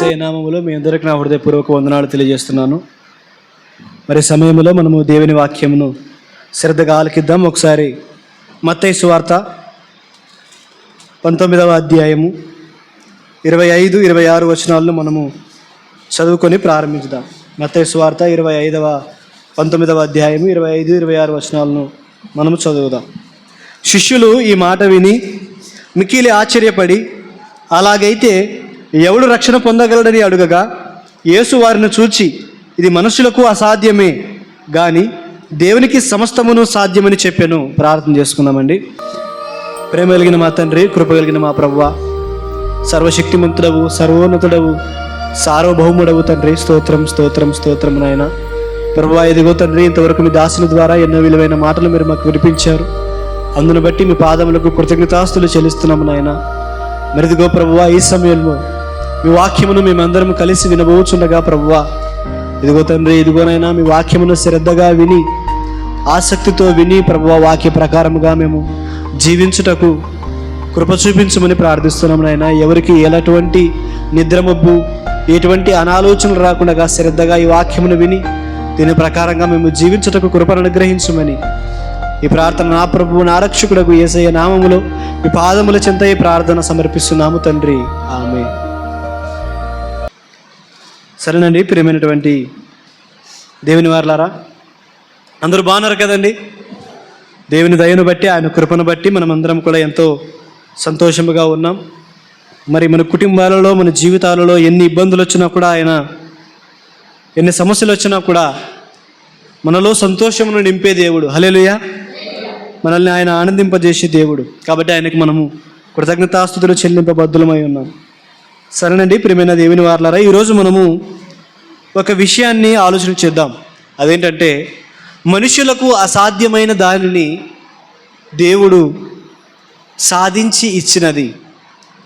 ఏసే నామములో మీ అందరికి నా హృదయపూర్వక వందనాలు తెలియజేస్తున్నాను. మరి సమయంలో మనము దేవుని వాక్యమును శ్రద్ధగా ఆలకిద్దాం. ఒకసారి మత్తయి సువార్త పంతొమ్మిదవ అధ్యాయము ఇరవై ఐదు ఇరవై ఆరు వచనాలను మనము చదువుకొని ప్రారంభించుదాం మత్తయి సువార్త ఇరవై ఐదవ పంతొమ్మిదవ అధ్యాయము ఇరవై ఐదు ఇరవై ఆరు వచనాలను మనము చదువుదాం. శిష్యులు ఈ మాట విని మిక్కిలి ఆశ్చర్యపడి అలాగైతే ఎవడు రక్షణ పొందగలడని అడుగగా యేసు వారిని చూచి ఇది మనుషులకు అసాధ్యమే కానీ దేవునికి సమస్తమును సాధ్యమని చెప్పాను. ప్రార్థన చేసుకుందామండి. ప్రేమ కలిగిన మా తండ్రి కృప కలిగిన మా ప్రవ్వ సర్వశక్తిమంతుడవు సర్వోన్నతుడవు సార్వభౌముడవు తండ్రి స్తోత్రం స్తోత్రం స్తోత్రం నాయన. ప్రభా ఇదిగో తండ్రి ఇంతవరకు మీ దాసుల ద్వారా ఎన్నో విలువైన మాటలు మీరు మాకు వినిపించారు. అందును బట్టి మీ పాదములకు కృతజ్ఞతాస్తులు చెల్లిస్తున్నాము నాయన. మరిదిగో ప్రభువా ఈ సమయంలో మీ వాక్యమును మేమందరం కలిసి వినబోచుండగా ప్రభువ. ఇదిగో తండ్రి ఇదిగోనైనా మీ వాక్యమును శ్రద్ధగా విని ఆసక్తితో విని ప్రభువ వాక్య ప్రకారముగా మేము జీవించుటకు కృప చూపించమని ప్రార్థిస్తున్నాం నాయన. ఎవరికి ఎలాంటి నిద్రమబ్బు ఎటువంటి అనాలోచనలు రాకుండా శ్రద్ధగా ఈ వాక్యమును విని దీని ప్రకారంగా మేము జీవించుటకు కృపను అనుగ్రహించమని ఈ ప్రార్థన నా ప్రభువు నా రక్షకుడకు ఏసయ్య నామములో ఈ పాదముల చెంత ఈ ప్రార్థన సమర్పిస్తున్నాము తండ్రి. ఆమె సరేనండి ప్రియమైనటువంటి దేవుని వారలారా అందరూ బాగున్నారు కదండి? దేవుని దయను బట్టి ఆయన కృపను బట్టి మనమందరం కూడా ఎంతో సంతోషముగా ఉన్నాం. మరి మన కుటుంబాలలో మన జీవితాలలో ఎన్ని ఇబ్బందులు వచ్చినా కూడా ఆయన ఎన్ని సమస్యలు వచ్చినా కూడా మనలో సంతోషమును నింపే దేవుడు. హలేలుయా మనల్ని ఆయన ఆనందింపజేసే దేవుడు. కాబట్టి ఆయనకు మనము కృతజ్ఞతాస్తుతులు చెల్లింపబద్ధులమై ఉన్నాం. సరేనండి ప్రియమైన దేవుని వార్లారా ఈరోజు మనము ఒక విషయాన్ని ఆలోచన చేద్దాం. అదేంటంటే మనుషులకు అసాధ్యమైన దానిని దేవుడు సాధించి ఇచ్చినది.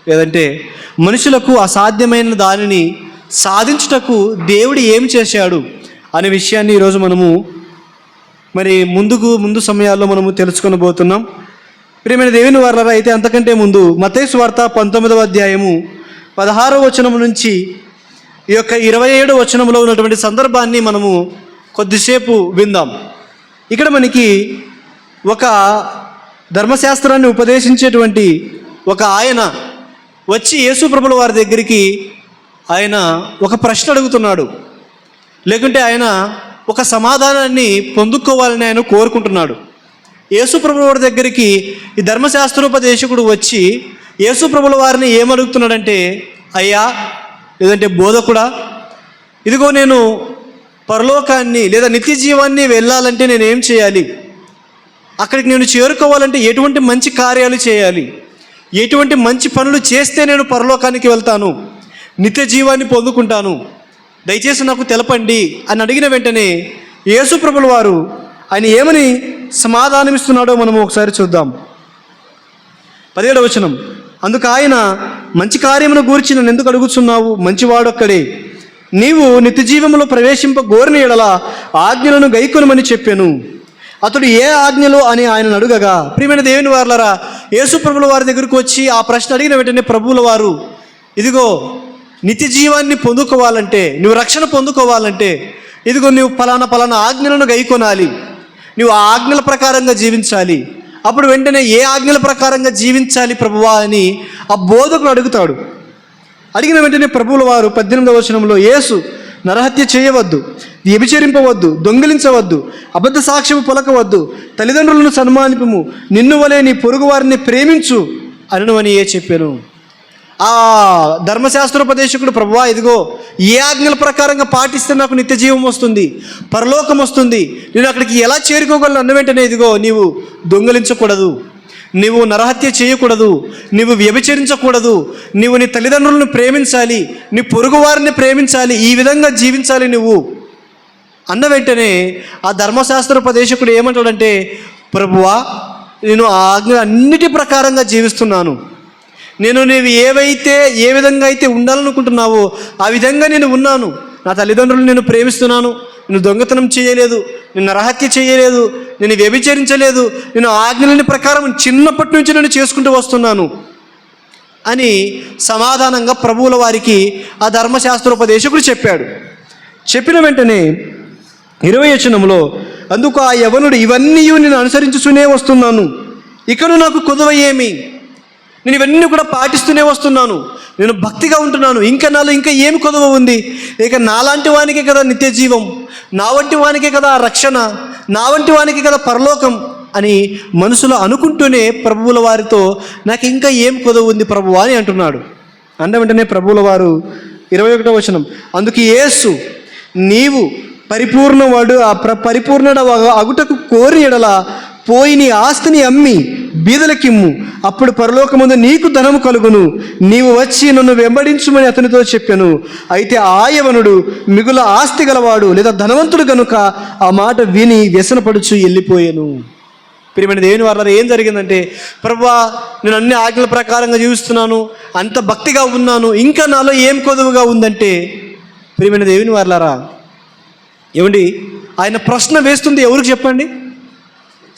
లేదంటే మనుషులకు అసాధ్యమైన దానిని సాధించుటకు దేవుడు ఏం చేశాడు అనే విషయాన్ని ఈరోజు మనము మరి ముందుకు ముందు సమయాల్లో మనము తెలుసుకొనబోతున్నాం. ప్రియమైన దేవుని వారలారా అయితే అంతకంటే ముందు మతేశ్వార్త పంతొమ్మిదవ అధ్యాయము పదహారవ వచనం నుంచి ఈ యొక్క ఇరవై ఏడు వచనంలో ఉన్నటువంటి సందర్భాన్ని మనము కొద్దిసేపు విందాం. ఇక్కడ మనకి ఒక ధర్మశాస్త్రాన్ని ఉపదేశించేటువంటి ఒక ఆయన వచ్చి యేసుప్రభుల వారి దగ్గరికి ఆయన ఒక ప్రశ్న అడుగుతున్నాడు. లేకుంటే ఆయన ఒక సమాధానాన్ని పొందుకోవాలని ఆయన కోరుకుంటున్నాడు. యేసుప్రభుల వారి దగ్గరికి ఈ ధర్మశాస్త్రోపదేశకుడు వచ్చి యేసుప్రభుల వారిని ఏమడుగుతున్నాడంటే అయ్యా లేదంటే బోధకుడా ఇదిగో నేను పరలోకాన్ని లేదా నిత్య జీవాన్ని వెళ్ళాలంటే నేను ఏం చేయాలి? అక్కడికి నేను చేరుకోవాలంటే ఎటువంటి మంచి కార్యాలు చేయాలి? ఎటువంటి మంచి పనులు చేస్తే నేను పరలోకానికి వెళ్తాను? నిత్య జీవాన్ని పొందుకుంటాను? దయచేసి నాకు తెలపండి అని అడిగిన వెంటనే యేసుప్రభుల వారు ఆయన ఏమని సమాధానమిస్తున్నాడో మనము ఒకసారి చూద్దాం. పదిహేడవ వచనం. అందుకు ఆయన మంచి కార్యమును గూర్చి నన్ను ఎందుకు అడుగుతున్నావు మంచివాడొక్కడే. నీవు నిత్యజీవములో ప్రవేశింప గోరిన ఎడల ఆజ్ఞలను గైకొనమని చెప్పాను. అతడు ఏ ఆజ్ఞలు అని ఆయన అడుగగా ప్రియమైన దేవుని వారులరా యేసుప్రభుల వారి దగ్గరకు వచ్చి ఆ ప్రశ్న అడిగిన వెంటనే ప్రభువుల వారు ఇదిగో నిత్య జీవాన్ని పొందుకోవాలంటే నువ్వు రక్షణ పొందుకోవాలంటే ఇదిగో నువ్వు పలానా పలానా ఆజ్ఞలను గైకొనాలి. నువ్వు ఆ ఆజ్ఞల ప్రకారంగా జీవించాలి. అప్పుడు వెంటనే ఏ ఆజ్ఞల ప్రకారంగా జీవించాలి ప్రభువా అని ఆ బోధకుడు అడుగుతాడు. అడిగిన వెంటనే ప్రభువుల వారు పద్దెనిమిదవ వచనంలో యేసు నరహత్య చేయవద్దు వ్యభిచరింపవద్దు దొంగిలించవద్దు అబద్ధ సాక్ష్యము పలకవద్దు తల్లిదండ్రులను సన్మానిపము నిన్ను వలె నీ పొరుగు వారిని ప్రేమించు అనను అని ఏ చెప్పాను. ఆ ధర్మశాస్త్రోపదేశకుడు ప్రభువా ఇదిగో ఏ ఆజ్ఞల ప్రకారంగా పాటిస్తే నాకు నిత్య జీవం వస్తుంది పరలోకం వస్తుంది. నేను అక్కడికి ఎలా చేరుకోగలను అన్న వెంటనే ఇదిగో నీవు దొంగలించకూడదు నీవు నరహత్య చేయకూడదు నీవు వ్యభిచరించకూడదు నీవు నీ తల్లిదండ్రులను ప్రేమించాలి నీ పొరుగు వారిని ప్రేమించాలి ఈ విధంగా జీవించాలి నువ్వు. అన్న వెంటనే ఆ ధర్మశాస్త్రోపదేశకుడు ఏమంటాడంటే ప్రభువా నేను ఆ ఆజ్ఞ అన్నిటి ప్రకారంగా జీవిస్తున్నాను. నేను నీవు ఏవైతే ఏ విధంగా అయితే ఉండాలనుకుంటున్నావో ఆ విధంగా నేను ఉన్నాను. నా తల్లిదండ్రులు నేను ప్రేమిస్తున్నాను. నేను దొంగతనం చేయలేదు. నేను రహత్య చేయలేదు. నేను వ్యభిచరించలేదు. నేను ఆజ్ఞలని ప్రకారం చిన్నప్పటి నుంచి నేను చేసుకుంటూ వస్తున్నాను అని సమాధానంగా ప్రభువుల వారికి ఆ ధర్మశాస్త్రోపదేశకుడు చెప్పాడు. చెప్పిన వెంటనే ఇరవై వచనంలో అందుకు ఆ యవనుడు ఇవన్నీ నేను అనుసరించుచునే వస్తున్నాను. ఇకను నాకు కుదవ ఏమి? నేను ఇవన్నీ కూడా పాటిస్తూనే వస్తున్నాను. నేను భక్తిగా ఉంటున్నాను. ఇంకా నాలో ఇంకా ఏమి కొదవ ఉంది? ఇక నాలాంటి వానికే కదా నిత్య జీవం. నా వంటి వానికే కదా రక్షణ. నా వంటి వానికి కదా పరలోకం అని మనసులో అనుకుంటూనే ప్రభువుల వారితో నాకు ఇంకా ఏం కొదవ ఉంది ప్రభువా అని అంటున్నాడు. అన్న వెంటనే ప్రభువుల వారు ఇరవై ఒకటో వచనం. అందుకు యేసు నీవు పరిపూర్ణవాడు ఆ ప్ర పరిపూర్ణ అగుటకు కోరి ఎడల పోయి నీ ఆస్తిని అమ్మి బీదలకిమ్ము. అప్పుడు పరలోకముందు నీకు ధనము కలుగును. నీవు వచ్చి నన్ను వెంబడించుమని అతనితో చెప్పాను. అయితే ఆయవనుడు మిగుల ఆస్తి గలవాడు లేదా ధనవంతుడు గనుక ఆ మాట విని వ్యసనపడుచు వెళ్ళిపోయాను ప్రియమైన దేవుని వారి ఏం జరిగిందంటే ప్రభా నేను అన్ని ఆజ్ఞల ప్రకారంగా జీవిస్తున్నాను. అంత భక్తిగా ఉన్నాను. ఇంకా నాలో ఏం కొదువుగా ఉందంటే ప్రియమైన దేవుని వాళ్ళారా ఏమండి ఆయన ప్రశ్న వేస్తుంది ఎవరికి చెప్పండి?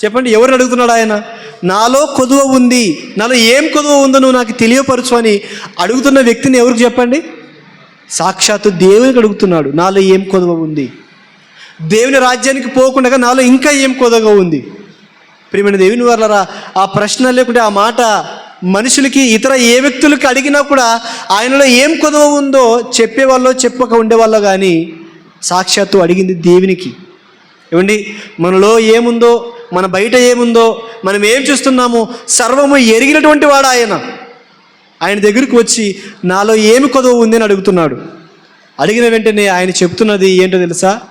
చెప్పండి ఎవరిని అడుగుతున్నాడు ఆయన? నాలో కొదువ ఉంది నాలో ఏం కొదువ ఉందో నువ్వు నాకు తెలియపరచు అని అడుగుతున్న వ్యక్తిని ఎవరికి చెప్పండి? సాక్షాత్తు దేవునికి అడుగుతున్నాడు నాలో ఏం కొదువ ఉంది. దేవుని రాజ్యానికి పోకుండా నాలో ఇంకా ఏం కొదవ ఉంది? ప్రియమైన దేవుని వాళ్ళరా ఆ ప్రశ్న లేకుంటే ఆ మాట మనుషులకి ఇతర ఏ వ్యక్తులకి అడిగినా కూడా ఆయనలో ఏం కొదవ ఉందో చెప్పేవాళ్ళో చెప్పక ఉండేవాళ్ళో కానీ సాక్షాత్తు అడిగింది దేవునికి. ఏమండి? మనలో ఏముందో మన బయట ఏముందో మనం ఏం చూస్తున్నామో సర్వము ఎరిగినటువంటి వాడు ఆయన. ఆయన దగ్గరికి వచ్చి నాలో ఏమి కొదవ ఉంది? అని అడుగుతున్నాడు. అడిగిన వెంటనే ఆయన చెప్తున్నది ఏంటో తెలుసా?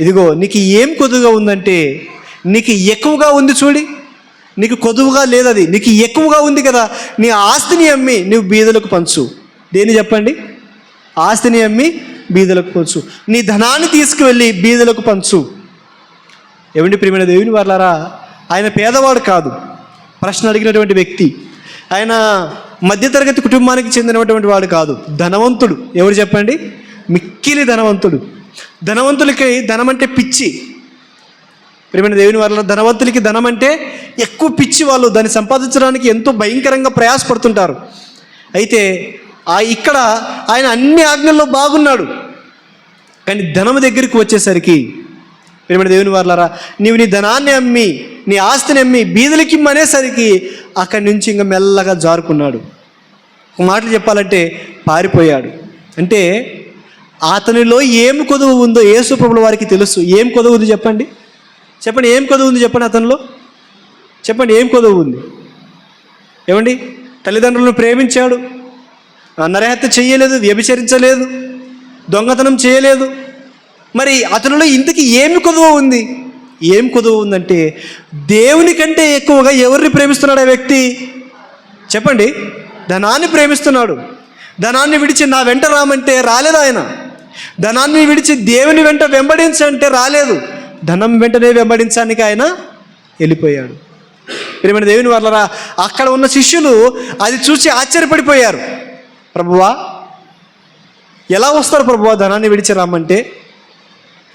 ఇదిగో నీకు ఏం కొదువుగా ఉందంటే నీకు ఎక్కువగా ఉంది చూడి. నీకు కొదువుగా లేదది నీకు ఎక్కువగా ఉంది కదా. నీ ఆస్తిని అమ్మి నువ్వు బీదలకు పంచు. దేని చెప్పండి? ఆస్తిని అమ్మి బీదలకు పంచు. నీ ధనాన్ని తీసుకువెళ్ళి బీదలకు పంచు. ఏమండి ప్రియమైన దేవుని వాళ్ళారా ఆయన పేదవాడు కాదు. ప్రశ్న అడిగినటువంటి వ్యక్తి. ఆయన మధ్యతరగతి కుటుంబానికి చెందినటువంటి వాడు కాదు. ధనవంతుడు. ఎవరు చెప్పండి? మిక్కిలి ధనవంతుడు. ధనవంతులకి ధనం అంటే పిచ్చి. ప్రియమైన దేవుని వాళ్ళ ధనవంతులకి ధనం అంటే ఎక్కువ పిచ్చి వాళ్ళు. దాన్ని సంపాదించడానికి ఎంతో భయంకరంగా ప్రయాసపడుతుంటారు. అయితే ఆ ఇక్కడ ఆయన అన్ని ఆజ్ఞల్లో బాగున్నాడు. కానీ ధనం దగ్గరికి వచ్చేసరికి ప్రేమ దేవుని వాళ్ళారా నీవు నీ ధనాన్ని అమ్మి నీ ఆస్తిని అమ్మి బీదలకి ఇమ్మనేసరికి అక్కడి నుంచి ఇంకా మెల్లగా జారుకున్నాడు. ఒక మాటలు చెప్పాలంటే పారిపోయాడు. అంటే అతనిలో ఏం కొదువు ఉందో యేసు ప్రభుల వారికి తెలుసు. ఏం కొదువు ఉంది చెప్పండి. చెప్పండి ఏం కొదువు ఉంది చెప్పండి అతనిలో? చెప్పండి ఏం కొదువు ఉంది? ఏమండి? తల్లిదండ్రులను ప్రేమించాడు. నరహత్య చేయలేదు వ్యభిచరించలేదు దొంగతనం చేయలేదు. మరి అతనిలో ఇంతకి ఏమి కొదువ ఉంది? ఏం కొదువ ఉందంటే దేవుని కంటే ఎక్కువగా ఎవరిని ప్రేమిస్తున్నాడు ఆ వ్యక్తి? చెప్పండి. ధనాన్ని ప్రేమిస్తున్నాడు. ధనాన్ని విడిచి నా వెంట రామంటే రాలేదు ఆయన? ధనాన్ని విడిచి దేవుని వెంట వెంబడించంటే రాలేదు. ధనం వెంటనే వెంబడించడానికి ఆయన వెళ్ళిపోయాడు. ప్రియమైన దేవుని వాళ్ళరా అక్కడ ఉన్న శిష్యులు అది చూసి ఆశ్చర్యపడిపోయారు. ప్రభువా ఎలా వస్తారు ప్రభువా ధనాన్ని విడిచి రామంటే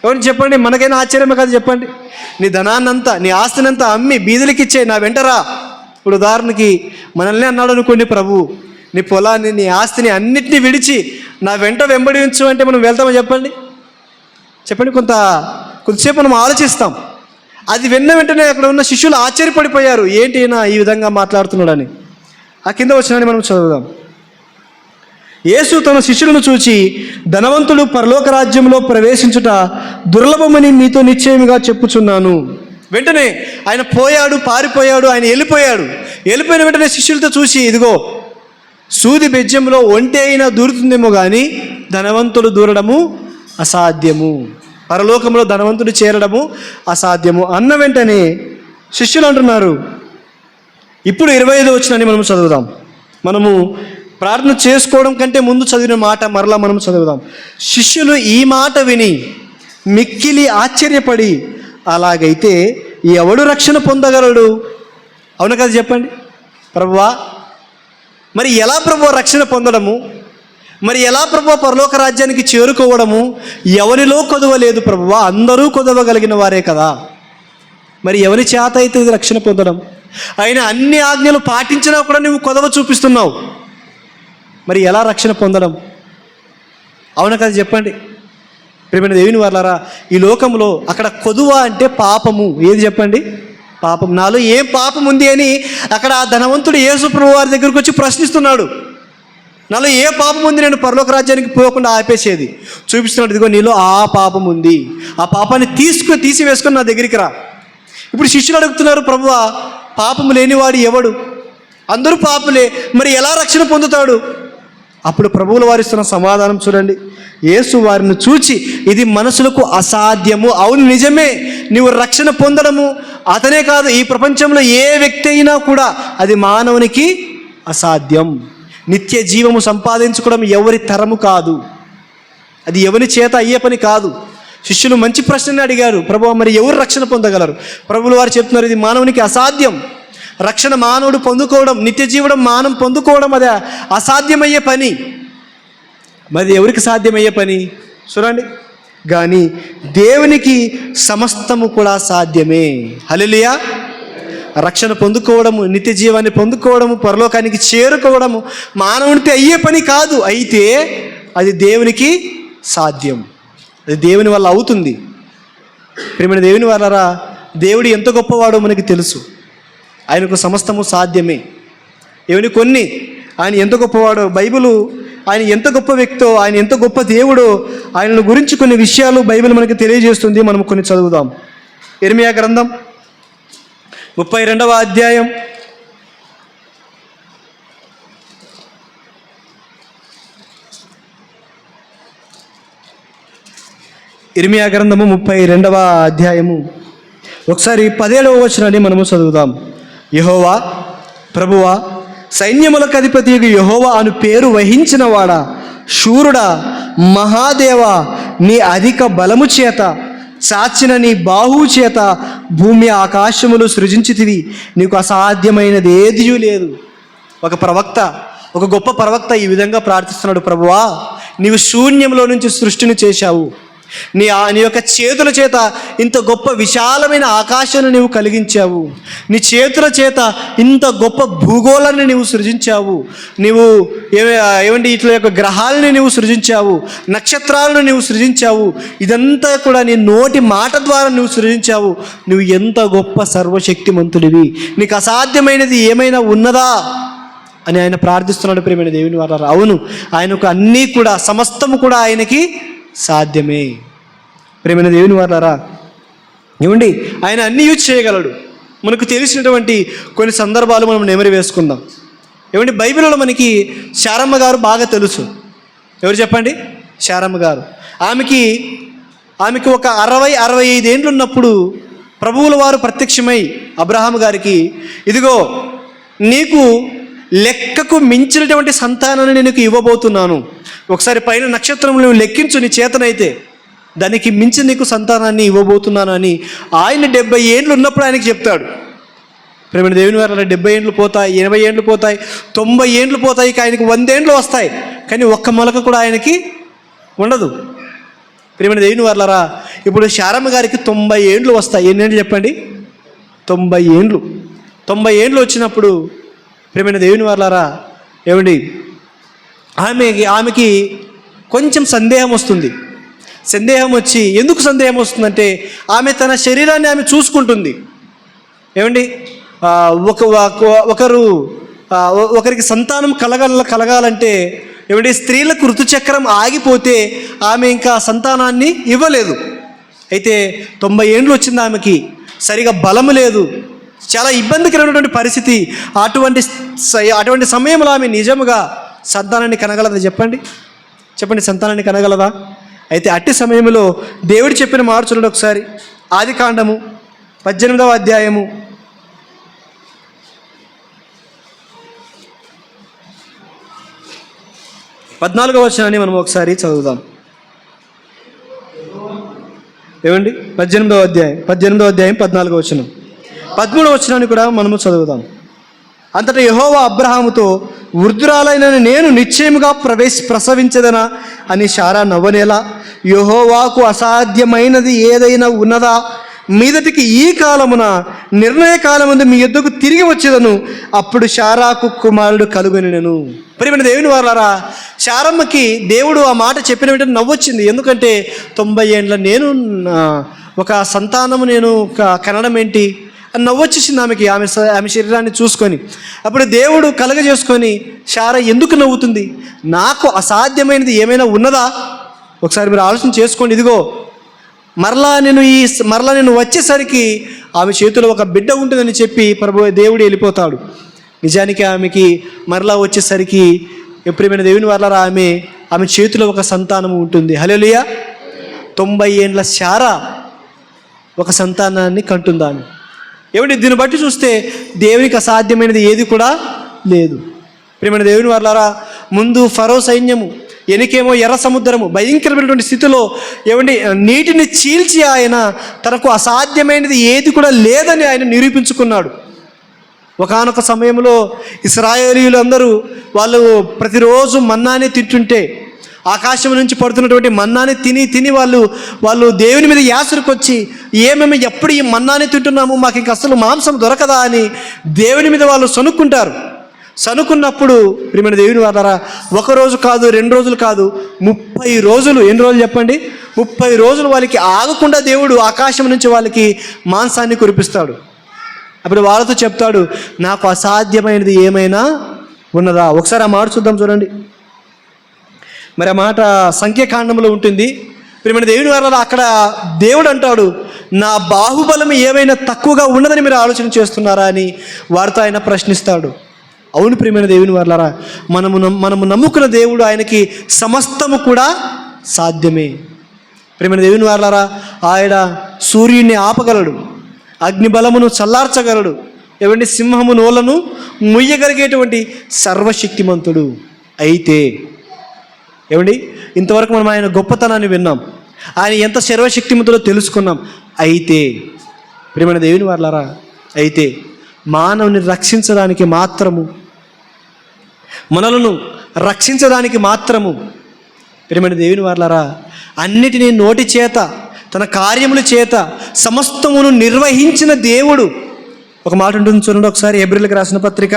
ఎవరిని చెప్పండి? మనకైనా ఆశ్చర్యమే కదా చెప్పండి. నీ ధనాన్నంతా నీ ఆస్తినంతా అమ్మి బీదులకి ఇచ్చే నా వెంటరా ఇప్పుడు ఉదాహరణకి మనల్ని అన్నాడు అనుకోండి ప్రభు. నీ పొలాన్ని నీ ఆస్తిని అన్నిటినీ విడిచి నా వెంట వెంబడించు అంటే మనం వెళ్తామని చెప్పండి? చెప్పండి కొంత కొద్దిసేపు మనం ఆలోచిస్తాం. అది విన్న వెంటనే అక్కడ ఉన్న శిష్యులు ఆశ్చర్యపడిపోయారు. ఏంటి నా ఈ విధంగా మాట్లాడుతున్నాడని? ఆ కింద వచ్చినని మనం చదువుదాం. యేసు తన శిష్యులను చూచి ధనవంతుడు పరలోక రాజ్యంలో ప్రవేశించుట దుర్లభమని మీతో నిశ్చయముగా చెప్పుచున్నాను. వెంటనే ఆయన పోయాడు పారిపోయాడు ఆయన వెళ్ళిపోయాడు. వెళ్ళిపోయిన వెంటనే శిష్యులతో చూసి ఇదిగో సూది బెజ్జంలో ఒంటే అయినా దూరుతుందేమో కానీ ధనవంతుడు దూరడము అసాధ్యము. పరలోకంలో ధనవంతుడు చేరడము అసాధ్యము. అన్న వెంటనే శిష్యులు అంటున్నారు ఇప్పుడు ఇరవై ఐదు వచ్చినని మనం చదువుదాం. మనము ప్రార్థన చేసుకోవడం కంటే ముందు చదివిన మాట మరలా మనం చదువుదాం. శిష్యులు ఈ మాట విని మిక్కిలి ఆశ్చర్యపడి అలాగైతే ఎవడు రక్షణ పొందగలడు? అవును కదా చెప్పండి. ప్రభువా మరి ఎలా ప్రభు రక్షణ పొందడము? మరి ఎలా ప్రభు పరలోక రాజ్యానికి చేరుకోవడము? ఎవరిలో కొదవలేదు ప్రభువా అందరూ కొదవగలిగిన వారే కదా. మరి ఎవరి చేత అయితే రక్షణ పొందడం? అయినా అన్ని ఆజ్ఞలు పాటించినా కూడా నువ్వు కొదవ చూపిస్తున్నావు. మరి ఎలా రక్షణ పొందడం? అవును కదా చెప్పండి. ప్రేమైన దేవుని వర్లారా ఈ లోకంలో అక్కడ కొదువ అంటే పాపము. ఏది చెప్పండి? పాపం. నాలో ఏం పాపం ఉంది అని అక్కడ ఆ ధనవంతుడు యేసుప్రభు వారి దగ్గరకు వచ్చి ప్రశ్నిస్తున్నాడు. నాలో ఏ పాపం ఉంది నేను పరలోక రాజ్యానికి పోకుండా ఆపేసేది? చూపిస్తున్నాడు ఇదిగో నీలో ఆ పాపం ఉంది. ఆ పాపాన్ని తీసుకుని తీసివేసుకొని నా దగ్గరికి రా. ఇప్పుడు శిష్యులు అడుగుతున్నారు ప్రభువా పాపం లేనివాడు ఎవడు? అందరూ పాపులే మరి ఎలా రక్షణ పొందుతాడు? అప్పుడు ప్రభువుల వారిస్తున్న సమాధానం చూడండి. యేసు వారిని చూచి ఇది మనసులకు అసాధ్యము అవును నిజమే నీవు రక్షణ పొందడము. అతనే కాదు ఈ ప్రపంచంలో ఏ వ్యక్తి అయినా కూడా అది మానవునికి అసాధ్యం. నిత్య జీవము సంపాదించుకోవడం ఎవరి తరము కాదు. అది ఎవరి చేత అయ్యే పని కాదు. శిష్యులు మంచి ప్రశ్నని అడిగారు. ప్రభు మరి ఎవరు రక్షణ పొందగలరు? ప్రభువులు వారు చెప్తున్నారు ఇది మానవునికి అసాధ్యం. రక్షణ మానవుడు పొందుకోవడం నిత్య జీవనం మానం పొందుకోవడం అది అసాధ్యమయ్యే పని. మరి ఎవరికి సాధ్యమయ్యే పని? చూడండి. కానీ దేవునికి సమస్తము కూడా సాధ్యమే. హలిలియా రక్షణ పొందుకోవడము నిత్య జీవాన్ని పొందుకోవడము పరలోకానికి చేరుకోవడము మానవునితో అయ్యే పని కాదు. అయితే అది దేవునికి సాధ్యం. అది దేవుని వల్ల అవుతుంది. ప్రేమైన దేవుని వల్లరా దేవుడు ఎంత గొప్పవాడో మనకి తెలుసు. ఆయనకు సమస్తము సాధ్యమే. ఏమని కొన్ని ఆయన ఎంత గొప్పవాడో బైబిల్ ఆయన ఎంత గొప్ప వ్యక్తో ఆయన ఎంత గొప్ప దేవుడో ఆయనను గురించి కొన్ని విషయాలు బైబిల్ మనకి తెలియజేస్తుంది. మనం కొన్ని చదువుదాం. ఎర్మియా గ్రంథం ముప్పై రెండవ అధ్యాయం. ఇర్మియా గ్రంథము ముప్పై రెండవ అధ్యాయము. ఒకసారి పదేడవ వచనాన్ని మనము చదువుదాం. యహోవా ప్రభువా సైన్యములకు అధిపతి యహోవా అను పేరు వహించినవాడా శూరుడా మహాదేవ నీ అధిక బలము చేత చాచిన నీ బాహువు చేత భూమి ఆకాశములు సృజించితివి. నీకు అసాధ్యమైనది ఏది లేదు. ఒక ప్రవక్త ఒక గొప్ప ప్రవక్త ఈ విధంగా ప్రార్థిస్తున్నాడు ప్రభువా నీవు శూన్యంలో నుంచి సృష్టిని చేశావు. నీ నీ యొక్క చేతుల చేత ఇంత గొప్ప విశాలమైన ఆకాశాన్ని నీవు కలిగించావు. నీ చేతుల చేత ఇంత గొప్ప భూగోళాన్ని నీవు సృజించావు. నీవు ఏమండి ఇట్ల యొక్క గ్రహాలని నీవు సృజించావు నక్షత్రాలను నీవు సృజించావు ఇదంతా కూడా నీ నోటి మాట ద్వారా నువ్వు సృజించావు. నువ్వు ఎంత గొప్ప సర్వశక్తిమంతుడివి. నీకు అసాధ్యమైనది ఏమైనా ఉన్నదా? అని ఆయన ప్రార్థిస్తున్నాడు ప్రేమైన దేవుని వారు అవును ఆయనకు అన్నీ కూడా సమస్తము కూడా ఆయనకి సాధ్యమే. ప్రేమైన దేవుని వారులారా ఏమండి ఆయన అన్నీ యూజ్ చేయగలడు. మనకు తెలిసినటువంటి కొన్ని సందర్భాలు మనం నెమరి వేసుకుందాం. ఏమండి బైబిల్లో మనకి శారమ్మ గారు బాగా తెలుసు. ఎవరు చెప్పండి? శారమ్మ గారు. ఆమెకి ఆమెకి ఒక అరవై అరవై ఐదేండ్లు ఉన్నప్పుడు ప్రభువుల వారు ప్రత్యక్షమై అబ్రహాం గారికి ఇదిగో నీకు లెక్కకు మించినటువంటి సంతానాన్ని నేను నీకు ఇవ్వబోతున్నాను. ఒకసారి పైన నక్షత్రం నువ్వు లెక్కించు నీ చేతనైతే దానికి మించి నీకు సంతానాన్ని ఇవ్వబోతున్నాను అని ఆయన డెబ్బై ఏండ్లు ఉన్నప్పుడు ఆయనకి చెప్తాడు. ప్రేమ దేవుని వారు డెబ్బై ఏండ్లు పోతాయి ఎనభై ఏండ్లు పోతాయి తొంభై ఏండ్లు పోతాయి ఆయనకి వందేండ్లు వస్తాయి. కానీ ఒక్క మొలక కూడా ఆయనకి ఉండదు. ప్రేమ దేవుని వర్లరా ఇప్పుడు శారమ్మ గారికి తొంభై ఏండ్లు వస్తాయి. ఎన్నేండ్లు చెప్పండి? తొంభై ఏండ్లు తొంభై ఏండ్లు వచ్చినప్పుడు ప్రేమైన దేవుని వాళ్ళారా ఏమండి? ఆమెకి ఆమెకి కొంచెం సందేహం వస్తుంది. సందేహం వచ్చి ఎందుకు సందేహం వస్తుందంటే ఆమె తన శరీరాన్ని ఆమె చూసుకుంటుంది. ఏమండి? ఒక ఒకరు ఒకరికి సంతానం కలగల కలగాలంటే ఏమండి? స్త్రీలకు ఋతుచక్రం ఆగిపోతే ఆమె ఇంకా సంతానాన్ని ఇవ్వలేదు. అయితే తొంభై ఏండ్లు వచ్చింది ఆమెకి. సరిగా బలము లేదు. చాలా ఇబ్బందికరమైనటువంటి పరిస్థితి. అటువంటి అటువంటి సమయంలో ఆమె నిజముగా సంతానాన్ని కనగలదా చెప్పండి. చెప్పండి సంతానాన్ని కనగలదా? అయితే అట్టి సమయంలో దేవుడు చెప్పిన మాట చూడండి ఒకసారి. ఆది కాండము పద్దెనిమిదవ అధ్యాయము. పద్నాలుగో వచనాన్ని మనం ఒకసారి చదువుదాం. ఏమండి? పద్దెనిమిదవ అధ్యాయం పద్దెనిమిదవ అధ్యాయం పద్నాలుగో వచనం. పదమూడవ వచనాన్ని కూడా మనము చదువుదాం. అంతటా యహోవా అబ్రహాముతో వృద్ధురాలైన నేను నిశ్చయముగా ప్రవేశ ప్రసవించదనా? అని శారా నవ్వనేలా యహోవాకు అసాధ్యమైనది ఏదైనా ఉన్నదా? మీదటికి ఈ కాలమున నిర్ణయ కాలముందు మీ యుద్ధకు తిరిగి వచ్చేదను? అప్పుడు శారాకు కుమారుడు కలుగొనినను ప్రియమైన దేవుని వారారా శారమ్మకి దేవుడు ఆ మాట చెప్పిన వెంటనే నవ్వొచ్చింది. ఎందుకంటే తొంభై ఏండ్ల నేను ఒక సంతానము నేను కనడం ఏంటి? నవ్వొచ్చేసింది ఆమెకి ఆమె ఆమె శరీరాన్ని చూసుకొని. అప్పుడు దేవుడు కలగజేసుకొని శార ఎందుకు నవ్వుతుంది? నాకు అసాధ్యమైనది ఏమైనా ఉన్నదా? ఒకసారి మీరు ఆలోచన చేసుకోండి. ఇదిగో మరలా నేను ఈ మరలా నేను వచ్చేసరికి ఆమె చేతిలో ఒక బిడ్డ ఉంటుందని చెప్పి ప్రభు దేవుడు వెళ్ళిపోతాడు. నిజానికి ఆమెకి మరలా వచ్చేసరికి ఎప్పుడైనా దేవుని వల్ల ఆమె ఆమె చేతిలో ఒక సంతానం ఉంటుంది. హలోలియా తొంభై ఏండ్ల శార ఒక సంతానాన్ని కంటుందాను ఏమంటే దీన్ని బట్టి చూస్తే దేవునికి అసాధ్యమైనది ఏది కూడా లేదు. ప్రేమైన దేవుని వర్లారా ముందు ఫరో సైన్యము ఎనికేమో ఎర్ర సముద్రము భయంకరమైనటువంటి స్థితిలో ఏమండి నీటిని చీల్చి ఆయన తనకు అసాధ్యమైనది ఏది కూడా లేదని ఆయన నిరూపించుకున్నాడు. ఒకానొక సమయంలో ఇస్రాయేలీలందరూ వాళ్ళు ప్రతిరోజు మన్నానే తింటుంటే ఆకాశం నుంచి పడుతున్నటువంటి మన్నాని తిని తిని వాళ్ళు వాళ్ళు దేవుని మీద యాసరికి వచ్చి ఏమేమి ఎప్పుడు ఈ మన్నాని తింటున్నాము? మాకు ఇంక అసలు మాంసం దొరకదా? అని దేవుని మీద వాళ్ళు సనుక్కుంటారు సనుకున్నప్పుడు ప్రియమైన దేవుని వాళ్ళారా ఒక రోజు కాదు రెండు రోజులు కాదు ముప్పై రోజులు ఎన్ని రోజులు చెప్పండి? ముప్పై రోజులు వాళ్ళకి ఆగకుండా దేవుడు ఆకాశం నుంచి వాళ్ళకి మాంసాన్ని కురిపిస్తాడు. అప్పుడు వాళ్ళతో చెప్తాడు నాకు అసాధ్యమైనది ఏమైనా ఉన్నదా? ఒకసారి ఆ మాట చూద్దాం చూడండి. మరి ఆ మాట సంఖ్యాకాండంలో ఉంటుంది. ప్రియమైన దేవుని వారాలు అక్కడ దేవుడు అంటాడు నా బాహుబలం ఏమైనా తక్కువగా ఉన్నదని మీరు ఆలోచన చేస్తున్నారా? అని వారితో ఆయన ప్రశ్నిస్తాడు. అవును ప్రియమైన దేవుని వాళ్ళరా మనము నమ్- మనము నమ్ముకున్న దేవుడు ఆయనకి సమస్తము కూడా సాధ్యమే. ప్రియమైన దేవుని వర్లారా ఆయన సూర్యుడిని ఆపగలడు అగ్నిబలమును చల్లార్చగలడు ఎవంటి సింహము నోలను ముయ్యగలిగేటువంటి సర్వశక్తిమంతుడు అయితే ఏమండి? ఇంతవరకు మనం ఆయన గొప్పతనాన్ని విన్నాం. ఆయన ఎంత సర్వశక్తిమంతులో తెలుసుకున్నాం. అయితే ప్రేమైన దేవుని వాళ్ళారా అయితే మానవుని రక్షించడానికి మాత్రము మనలను రక్షించడానికి మాత్రము ప్రేమైన దేవుని వాళ్ళారా అన్నిటినీ నోటి చేత తన కార్యముల చేత సమస్తమును నిర్వహించిన దేవుడు. ఒక మాట ఉంటుంది చూడండి ఒకసారి ఎబ్రిల్కి రాసిన పత్రిక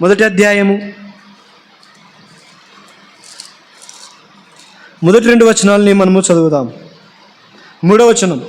మొదటి అధ్యాయము మొదటి రెండు వచనాలని మనము చదువుదాం. మూడవ వచనం.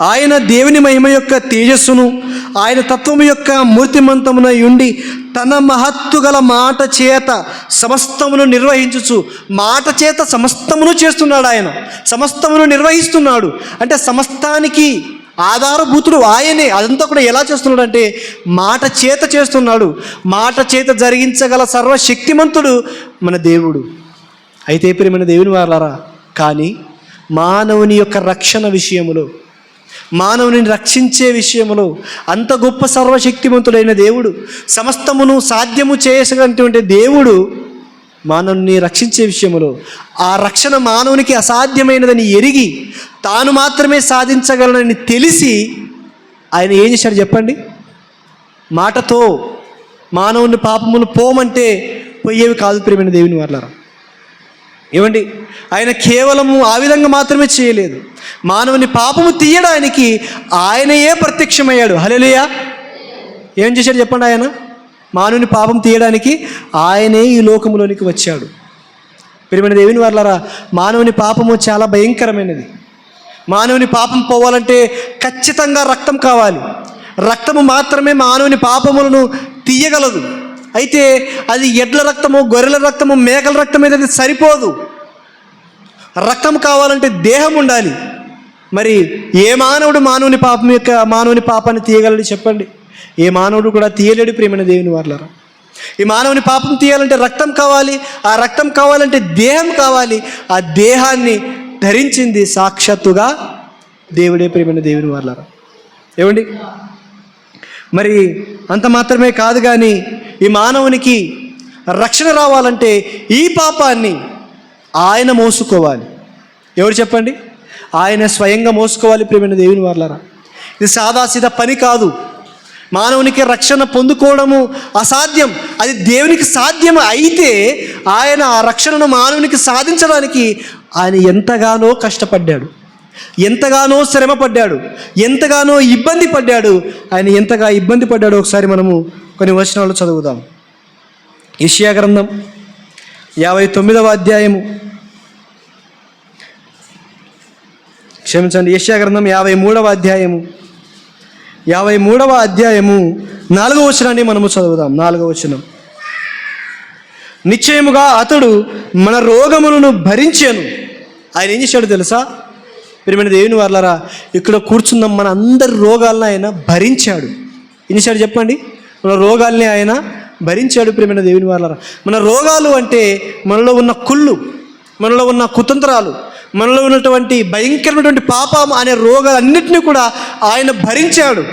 ఆయన దేవుని మహిమ యొక్క తేజస్సును ఆయన తత్వము యొక్క మూర్తిమంతమున ఉండి తన మహత్తు గల మాట చేత సమస్తమును నిర్వహించుచు మాట చేత సమస్తమును చేస్తున్నాడు ఆయన. సమస్తమును నిర్వహిస్తున్నాడు. అంటే సమస్తానికి ఆధారభూతుడు ఆయనే. అదంతా కూడా ఎలా చేస్తున్నాడు అంటే మాట చేత చేస్తున్నాడు. మాట చేత జరిగించగల సర్వశక్తిమంతుడు మన దేవుడు. అయితే ప్రేమైన దేవుని వారలారా కానీ మానవుని యొక్క రక్షణ విషయములో మానవుని రక్షించే విషయములో అంత గొప్ప సర్వశక్తివంతుడైన దేవుడు సమస్తమును సాధ్యము చేసినటువంటి దేవుడు మానవుని రక్షించే విషయంలో ఆ రక్షణ మానవునికి అసాధ్యమైనదని ఎరిగి తాను మాత్రమే సాధించగలనని తెలిసి ఆయన ఏం చేశాడు చెప్పండి? మాటతో మానవుని పాపములు పోమంటే పోయేవి కాదు ప్రేమైన దేవుని వాళ్ళరా ఏమండి? ఆయన కేవలము ఆ విధంగా మాత్రమే చేయలేదు. మానవుని పాపము తీయడానికి ఆయనయే ప్రత్యక్షమయ్యాడు. హలేలుయా ఏం చేశాడు చెప్పండి ఆయన? మానవుని పాపం తీయడానికి ఆయనే ఈ లోకములోనికి వచ్చాడు. ప్రియమైన దేవుని వాళ్ళరా మానవుని పాపము చాలా భయంకరమైనది. మానవుని పాపం పోవాలంటే ఖచ్చితంగా రక్తం కావాలి. రక్తము మాత్రమే మానవుని పాపములను తీయగలదు. అయితే అది ఎడ్ల రక్తము గొర్రెల రక్తము మేకల రక్తం అయితే అది సరిపోదు. రక్తం కావాలంటే దేహం ఉండాలి. మరి ఏ మానవుడు మానవుని పాపం యొక్క మానవుని పాపాన్ని తీయగలడు చెప్పండి? ఏ మానవుడు కూడా తీయలేడు ప్రేమైన దేవుని వాళ్ళరా ఈ మానవుని పాపం తీయాలంటే రక్తం కావాలి. ఆ రక్తం కావాలంటే దేహం కావాలి. ఆ దేహాన్ని ధరించింది సాక్షాత్తుగా దేవుడే ప్రేమైన దేవుని వాళ్ళరా ఏమండి? మరి అంత మాత్రమే కాదు కానీ ఈ మానవునికి రక్షణ రావాలంటే ఈ పాపాన్ని ఆయన మోసుకోవాలి. ఎవరు చెప్పండి? ఆయన స్వయంగా మోసుకోవాలి ప్రేమైన దేవుని వాళ్ళరా ఇది సాదాసీదా పని కాదు. మానవునికి రక్షణ పొందుకోవడము అసాధ్యం. అది దేవునికి సాధ్యం అయితే ఆయన ఆ రక్షణను మానవునికి సాధించడానికి ఆయన ఎంతగానో కష్టపడ్డాడు. ఎంతగానో శ్రమ పడ్డాడు ఎంతగానో ఇబ్బంది పడ్డాడు. ఆయన ఎంతగా ఇబ్బంది పడ్డాడో ఒకసారి మనము కొన్ని వచనాలు చదువుదాం. ఇషియా గ్రంథం యాభై తొమ్మిదవ అధ్యాయము. క్షమించండి ఏషియా గ్రంథం యాభై మూడవ అధ్యాయము. యాభై మూడవ అధ్యాయము నాలుగవ వచనాన్ని మనము చదువుదాం. నాలుగవ వచనం. నిశ్చయముగా అతడు మన రోగములను భరించాను. ఆయన ఏం చేశాడు తెలుసా? ప్రియమైన దేవుని వాళ్ళరా ఇక్కడ కూర్చున్న మన అందరి రోగాలను ఆయన భరించాడు. ఎన్నిసార్లు చెప్పండి? మన రోగాల్ని ఆయన భరించాడు ప్రియమైన దేవుని వాళ్ళరా మన రోగాలు అంటే మనలో ఉన్న కుళ్ళు మనలో ఉన్న కుతంత్రాలు మనలో ఉన్నటువంటి భయంకరమైనటువంటి పాపం అనే రోగాలన్నింటినీ కూడా ఆయన భరించాడు.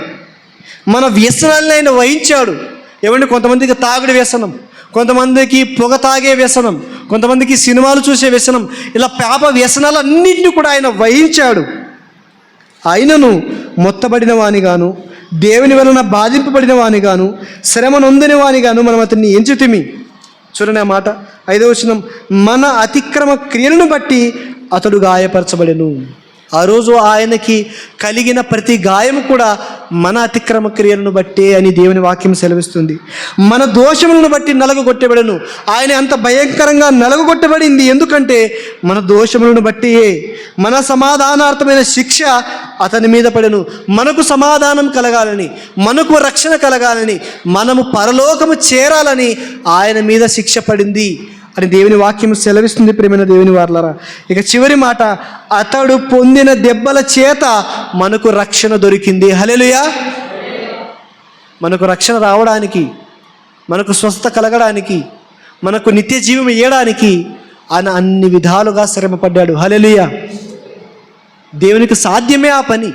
మన వ్యసనాన్ని ఆయన వహించాడు. ఏమంటే కొంతమందికి తాగుడు వ్యసనం కొంతమందికి పొగ తాగే వ్యసనం కొంతమందికి సినిమాలు చూసే వ్యసనం ఇలా పాప వ్యసనాలన్నింటినీ కూడా ఆయన వహించాడు. ఆయనను మొత్తబడిన వానిగాను దేవుని వలన బాధింపబడిన వానిగాను శ్రమ నొందని వానిగాను మనం అతన్ని ఎంచుతిమి. చూడండి ఆ మాట. ఐదవ వచనం మన అతిక్రమ క్రియలను బట్టి అతడు గాయపరచబడెను. ఆ రోజు ఆయనకి కలిగిన ప్రతి గాయం కూడా మన అతిక్రమ క్రియలను బట్టే అని దేవుని వాక్యం సెలవిస్తుంది. మన దోషములను బట్టి నలగొట్టబడను. ఆయన అంత భయంకరంగా నలగొట్టబడింది. ఎందుకంటే మన దోషములను బట్టి మన సమాధానార్థమైన శిక్ష అతని మీద పడను. మనకు సమాధానం కలగాలని మనకు రక్షణ కలగాలని మనము పరలోకము చేరాలని ఆయన మీద శిక్ష పడింది. అని దేవుని వాక్యం సెలవిస్తుంది ప్రేమైన దేవుని వార్లరా. ఇక చివరి మాట అతడు పొందిన దెబ్బల చేత మనకు రక్షణ దొరికింది. హలెలుయా మనకు రక్షణ రావడానికి మనకు స్వస్థత కలగడానికి మనకు నిత్య జీవం ఇయ్యడానికి ఆయన అన్ని విధాలుగా శ్రమపడ్డాడు. హలెలుయా దేవునికి సాధ్యమే ఆ పని.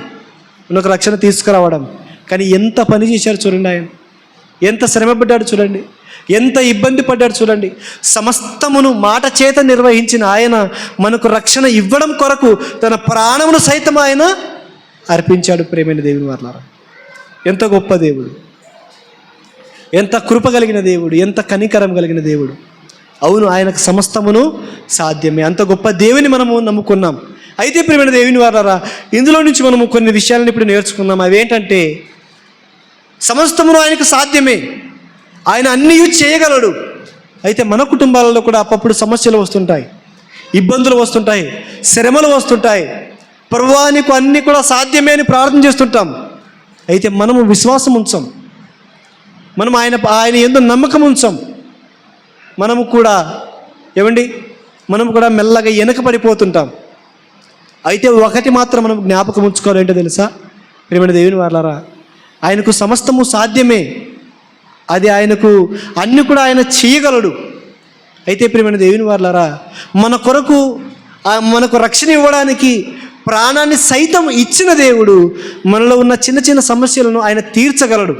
మనకు రక్షణ తీసుకురావడం. కానీ ఎంత పని చేశారు చూడండి ఆయన. ఎంత శ్రమపడ్డాడు చూడండి. ఎంత ఇబ్బంది పడ్డాడు చూడండి. సమస్తమును మాట చేత నిర్వహించిన ఆయన మనకు రక్షణ ఇవ్వడం కొరకు తన ప్రాణమును సైతం ఆయన అర్పించాడు ప్రేమైన దేవుని వర్లారా. ఎంత గొప్ప దేవుడు. ఎంత కృప కలిగిన దేవుడు ఎంత కనికరం కలిగిన దేవుడు. అవును ఆయనకు సమస్తమును సాధ్యమే. అంత గొప్ప దేవుని మనము నమ్ముకున్నాం. అయితే ప్రేమైన దేవుని వారారా ఇందులో నుంచి మనము కొన్ని విషయాలను ఇప్పుడు నేర్చుకున్నాం. అవేంటంటే సమస్తమును ఆయనకు సాధ్యమే. ఆయన అన్నీ చేయగలడు. అయితే మన కుటుంబాలలో కూడా అప్పప్పుడు సమస్యలు వస్తుంటాయి. ఇబ్బందులు వస్తుంటాయి. శ్రమలు వస్తుంటాయి. ప్రభువా నీకు అన్నీ కూడా సాధ్యమే అని ప్రార్థన చేస్తుంటాం. అయితే మనము విశ్వాసం ఉంచాం. మనం ఆయన ఆయన ఎందు నమ్మకం ఉంచాం. మనము కూడా ఏమండి? మనం కూడా మెల్లగా వెనక పడిపోతుంటాం. అయితే ఒకటి మాత్రం మనం జ్ఞాపకం ఉంచుకోవాలంటే తెలుసా? ప్రేమైన దేవుని వాళ్ళారా ఆయనకు సమస్తము సాధ్యమే. అది ఆయనకు అన్ని కూడా ఆయన చేయగలడు. అయితే ప్రియమైన దేవుని వాళ్ళారా మన కొరకు మనకు రక్షణ ఇవ్వడానికి ప్రాణాన్ని సైతం ఇచ్చిన దేవుడు మనలో ఉన్న చిన్న చిన్న సమస్యలను ఆయన తీర్చగలడు.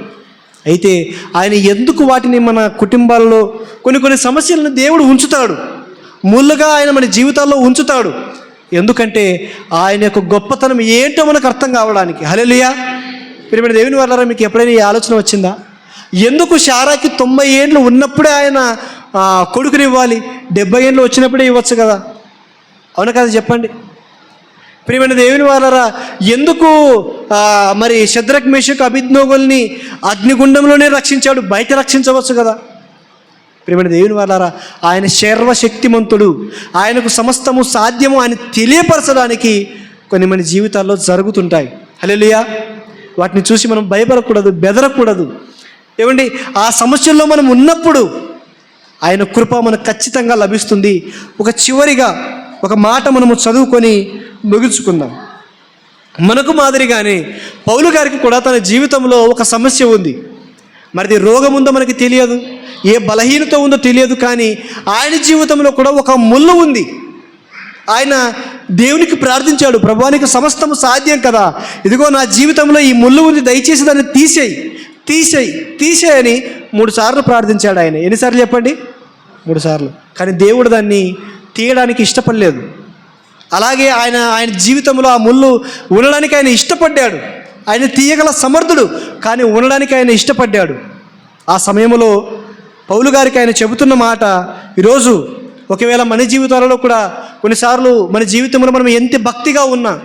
అయితే ఆయన ఎందుకు వాటిని మన కుటుంబాల్లో కొన్ని కొన్ని సమస్యలను దేవుడు ఉంచుతాడు? ముళ్ళుగా ఆయన మన జీవితాల్లో ఉంచుతాడు. ఎందుకంటే ఆయన యొక్క గొప్పతనం ఏంటో మనకు అర్థం కావడానికి. హలెలుయా ప్రియమైన దేవుని వాళ్ళారా మీకు ఎప్పుడైనా ఈ ఆలోచన వచ్చిందా? ఎందుకు షారాకి తొంభై ఏండ్లు ఉన్నప్పుడే ఆయన కొడుకుని ఇవ్వాలి? డెబ్బై ఏండ్లు వచ్చినప్పుడే ఇవ్వచ్చు కదా? అవును కదా చెప్పండి. ప్రియమైన దేవుని వాళ్ళరా ఎందుకు మరి శద్రక్ మేషకు అభిజ్ఞోగుల్ని అగ్నిగుండంలోనే రక్షించాడు బయట రక్షించవచ్చు కదా? ప్రియమైన దేవుని వాళ్ళారా ఆయన సర్వశక్తిమంతుడు. ఆయనకు సమస్తము సాధ్యము ఆయన తెలియపరచడానికి కొన్ని మన జీవితాల్లో జరుగుతుంటాయి. హలో వాటిని చూసి మనం భయపడకూడదు బెదరకూడదు. ఏమండి ఆ సమస్యల్లో మనం ఉన్నప్పుడు ఆయన కృప మనకు ఖచ్చితంగా లభిస్తుంది. ఒక చివరిగా ఒక మాట మనము చదువుకొని ముగించుకుందాం. మనకు మాదిరిగానే పౌలు గారికి కూడా తన జీవితంలో ఒక సమస్య ఉంది. మరిది రోగం ఉందో మనకి తెలియదు ఏ బలహీనత ఉందో తెలియదు కానీ ఆయన జీవితంలో కూడా ఒక ముళ్ళు ఉంది. ఆయన దేవునికి ప్రార్థించాడు ప్రభానికి సమస్తము సాధ్యం కదా. ఇదిగో నా జీవితంలో ఈ ముళ్ళు ఉంది దయచేసి దాన్ని తీసేయి. తీసేయి తీసేయని మూడుసార్లు ప్రార్థించాడు ఆయన. ఎన్నిసార్లు చెప్పండి? మూడుసార్లు కానీ దేవుడు దాన్ని తీయడానికి ఇష్టపడలేదు. అలాగే ఆయన ఆయన జీవితంలో ఆ ముళ్ళు ఉండడానికి ఆయన ఇష్టపడ్డాడు. ఆయన తీయగల సమర్థుడు కానీ ఉండడానికి ఆయన ఇష్టపడ్డాడు. ఆ సమయంలో పౌలు గారికి ఆయన చెబుతున్న మాట ఈరోజు ఒకవేళ మన జీవితాలలో కూడా కొన్నిసార్లు మన జీవితంలో మనం ఎంత భక్తిగా ఉన్నా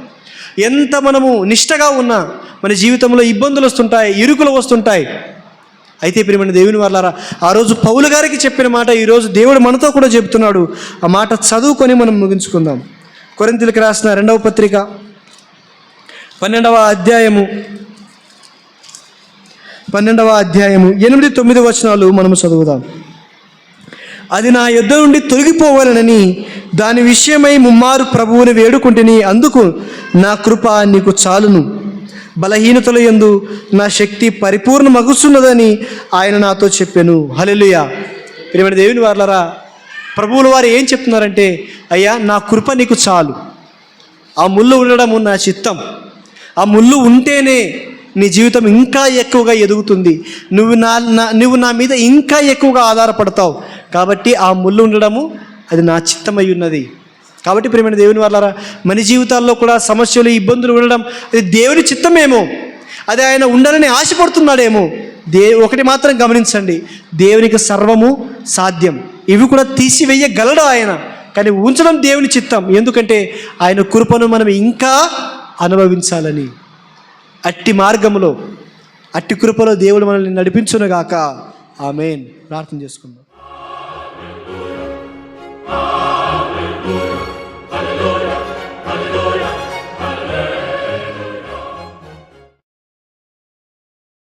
ఎంత మనము నిష్టగా ఉన్నా మన జీవితంలో ఇబ్బందులు వస్తుంటాయి ఇరుకులు వస్తుంటాయి. అయితే ప్రియమైన దేవుని వాళ్ళారా ఆ రోజు పౌలు గారికి చెప్పిన మాట ఈరోజు దేవుడు మనతో కూడా చెప్తున్నాడు. ఆ మాట చదువుకొని మనం ముగించుకుందాం. కొరింతలకు రాసిన రెండవ పత్రిక పన్నెండవ అధ్యాయము పన్నెండవ అధ్యాయము ఎనిమిది తొమ్మిది వచనాలు మనము చదువుదాం. అది నా యుద్ధ నుండి తొలగిపోవాలనని దాని విషయమై ముమ్మారు ప్రభువుని వేడుకుంటేని అందుకు నా కృప నీకు చాలును. బలహీనతల ఎందు నా శక్తి పరిపూర్ణ మగుస్తున్నదని ఆయన నాతో చెప్పాను. హల్లెలూయా. ప్రియమైన దేవుని వార్లరా ప్రభువుల వారు ఏం చెప్తున్నారంటే అయ్యా నా కృప నీకు చాలు. ఆ ముళ్ళు ఉండడము నా చిత్తం. ఆ ముళ్ళు ఉంటేనే నీ జీవితం ఇంకా ఎక్కువగా ఎదుగుతుంది. నువ్వు నా నా- నువ్వు నా మీద ఇంకా ఎక్కువగా ఆధారపడతావు. కాబట్టి ఆ ముళ్ళు ఉండడము అది నా చిత్తమై ఉన్నది. కాబట్టి ప్రేమైన దేవుని వాళ్ళారా మన జీవితాల్లో కూడా సమస్యలు ఇబ్బందులు ఉండడం అది దేవుని చిత్తమేమో. అది ఆయన ఉండాలని ఆశపడుతున్నాడేమో. దే ఒకటి మాత్రం గమనించండి దేవునికి సర్వము సాధ్యం. ఇవి కూడా తీసివేయగలడు ఆయన? కానీ ఉంచడం దేవుని చిత్తం. ఎందుకంటే ఆయన కృపను మనం ఇంకా అనుభవించాలని. అట్టి మార్గములో అట్టి కృపలో దేవుడు మనల్ని నడిపించునుగాక. ఆమెన్. ప్రార్థన చేసుకుందాం.